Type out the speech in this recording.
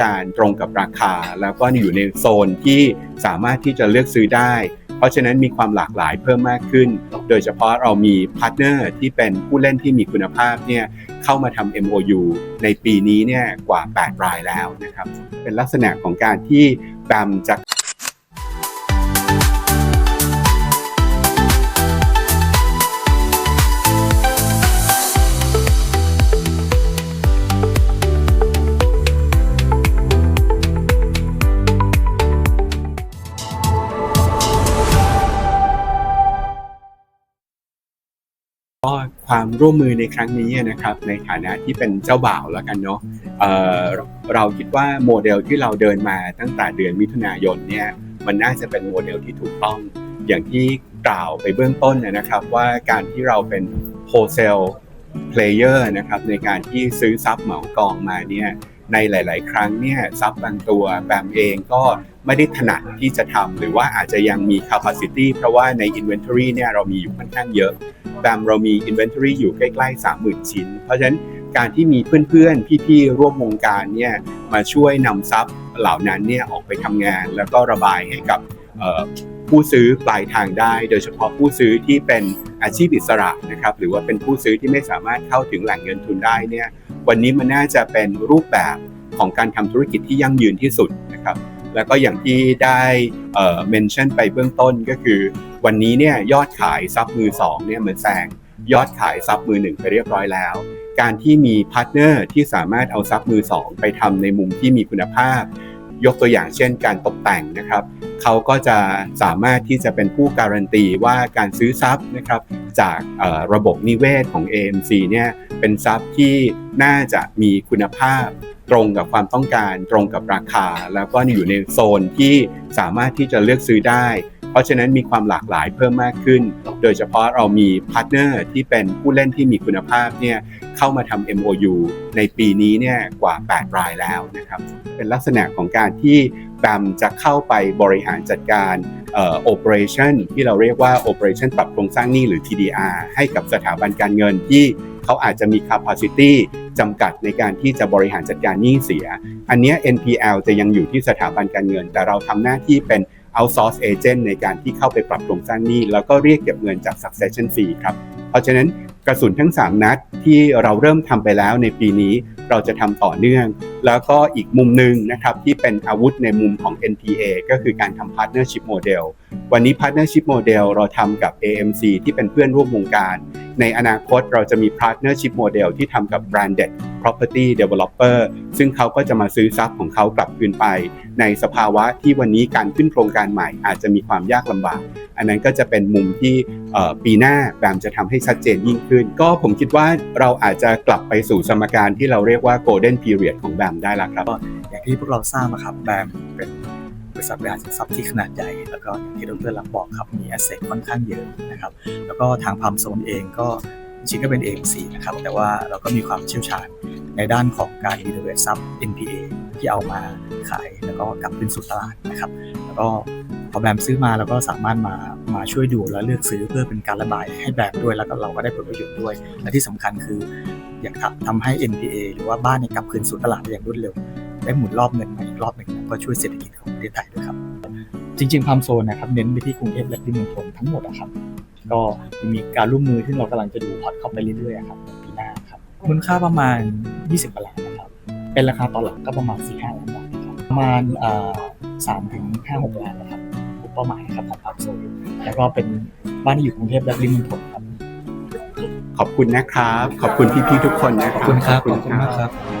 การตรงกับราคา แล้วก็อยู่ในโซนที่สามารถที่จะเลือกซื้อได้ เพราะฉะนั้นมีความหลากหลายเพิ่มมากขึ้น โดยเฉพาะเรามีพาร์ทเนอร์ที่เป็นผู้เล่นที่มีคุณภาพเนี่ยเข้ามาทำ MOU ในปีนี้เนี่ยกว่า 8 รายแล้วนะครับ เป็นลักษณะของการที่แบมจะ ก็ความร่วมมือในครั้งนี้นะครับในฐานะที่เป็นเจ้าบ่าวแล้วกันเนาะเเราคิดว่าโมเดลที่เราเดินมาตั้งแต่เดือนมิถุนายนเนี่ยมันน่าจะเป็นโมเดลที่ถูกต้อง อย่างที่กล่าวไปเบื้องต้นนะครับว่าการที่เราเป็นโฮเซลเพลเยอร์นะครับในการที่ซื้อซับเหมากองมาเนี่ยในหลาย ๆ ครั้งเนี่ยซับบางตัวแบมเองก็ไม่ได้ถนัดที่จะทำหรือว่าอาจจะยังมี capacity เพราะว่าใน inventory เนี่ยเรามีอยู่ค่อนข้างเยอะ แบมเรามี Inventory อยู่ใกล้ๆ 30,000 ชิ้น เพราะฉะนั้นการที่มีเพื่อนๆ พี่ๆ ร่วมวงการเนี่ยมาช่วยนำทรัพย์เหล่านั้นเนี่ยออกไปทำงานแล้วก็ระบายให้กับผู้ซื้อปลายทางได้ โดยเฉพาะผู้ซื้อที่เป็นอาชีพอิสระนะครับหรือว่าเป็นผู้ซื้อที่ไม่สามารถเข้าถึงแหล่งเงินทุนได้เนี่ยวันนี้มันน่าจะเป็นรูปแบบของการทำธุรกิจที่ยั่งยืนที่สุดนะครับแล้วก็อย่างที่ได้เอ่อเมนชั่นไปเบื้องต้นก็คือ วันนี้เนี่ยยอดขายซับมือ2เนี่ยเหมันแซงยอดขายซับมือ 1 ไปเรียบร้อยแล้ว การที่มีพาร์ทเนอร์ที่สามารถเอาซับมือ 2 ไปทำในมุมที่มีคุณภาพ ยกตัวอย่างเช่นการตกแต่งนะครับเขาก็จะสามารถที่จะเป็นผู้การันตีว่าการซื้อซับนะครับจากระบบนิเวศของ AMC เนี่ยเป็นซับที่น่าจะมีคุณภาพตรงกับความต้องการตรงกับราคา แล้วก็อยู่ในโซนที่สามารถที่จะเลือกซื้อได้ เพราะฉะนั้นมีความหลากหลายเพิ่มมากขึ้น โดยเฉพาะเรามีพาร์ทเนอร์ที่เป็นผู้เล่นที่มีคุณภาพเนี่ยเข้ามาทำ MOU ในปีนี้เนี่ยกว่า 8 รายแล้วนะครับเป็นลักษณะของการที่แบมจะเข้าไปบริหารจัดการเอ่อ operation ที่เราเรียกว่า operation ปรับโครงสร้างหนี้หรือ TDR ให้กับสถาบันการเงินที่เขาอาจจะมี capacity จำกัดในการที่จะบริหารจัดการหนี้เสีย อันนี้ NPL จะยังอยู่ที่สถาบันการเงิน แต่เราทำหน้าที่เป็น outsource agent ในการที่เข้าไปปรับโครงสร้างหนี้ แล้วก็เรียกเก็บเงินจาก succession fee ครับ เพราะฉะนั้นกระสุนทั้ง 3 นัดที่เราเริ่มทำไปแล้วในปีนี้เราจะทำต่อเนื่อง แล้วก็อีกมุมหนึ่งนะครับที่เป็นอาวุธในมุมของ NPA ก็คือการทำ partnership model วันนี้ partnership model เราทำกับ AMC ที่เป็นเพื่อนร่วมวงการ ในอนาคตเราจะมี partnership model ที่ทำกับ branded property developer ซึ่งเขาก็จะมาซื้อทรัพย์ของเขากลับคืนไป ในสภาวะที่วันนี้การขึ้นโครงการใหม่อาจจะมีความยากลำบาก อันนั้นก็จะเป็นมุมที่ปีหน้าแบมจะทำให้ชัดเจนยิ่งขึ้น ก็ผมคิดว่าเราอาจจะกลับไปสู่สมการที่เราเรียกว่า golden period ของแบมได้แล้วครับอย่างที่พวกเราทราบนะครับแบมเป็น ริษัทบริหารสินทรัพย์ที่ขนาดใหญ่ แล้วก็อย่างที่ดรลักษ์บอกครับมีแอสเซทค่อนข้างเยอะนะครับแล้วก็ทางพัมโซนเองก็จริงก็เป็น AMC นะครับแต่ว่าเราก็มีความเชี่ยวชาญในด้านของการ i n n o v a t e ซับ NPA ที่เอามาขายแล้วก็กลับคืนสู่ตลาดนะครับ แล้วก็พอแบมซื้อมาเราก็สามารถมามาช่วยดูและเลือกซื้อเพื่อเป็นการระบายให้แบมด้วยแล้วก็เราก็ได้ผลประโยชน์ด้วย และที่สำคัญคืออยากทำให้ NPA หรือว่าบ้านเนี่ยกลับคืนสู่ตลาดได้อย่างรวดเร็ว ได้หมุนรอบเงินมาอีกรอบหนึ่ง ก็ช่วยเศรษฐกิจของประเทศไทยด้วยครับ จริงๆพัมโซนนะครับเน้นไปที่กรุงเทพและปริมณฑลทั้งหมดอะครับก็มีการร่วมมือที่เรากำลังจะดูพอร์ตเข้าไปเรื่อยๆอะครับในปีหน้าครับมูลค่าประมาณ 20กว่าล้านนะครับ เป็นราคาต่อหลังก็ประมาณ 4-5ล้านบาทนะครับประมาณสามถึงห้าหกล้านนะครับเป้าหมายครับของพัมโซนแล้วก็เป็นบ้านที่อยู่กรุงเทพและปริมณฑลครับขอบคุณนะครับ ขอบคุณพี่ๆทุกคนนะคขรัอบบคุณครับขอบคุณมากครับ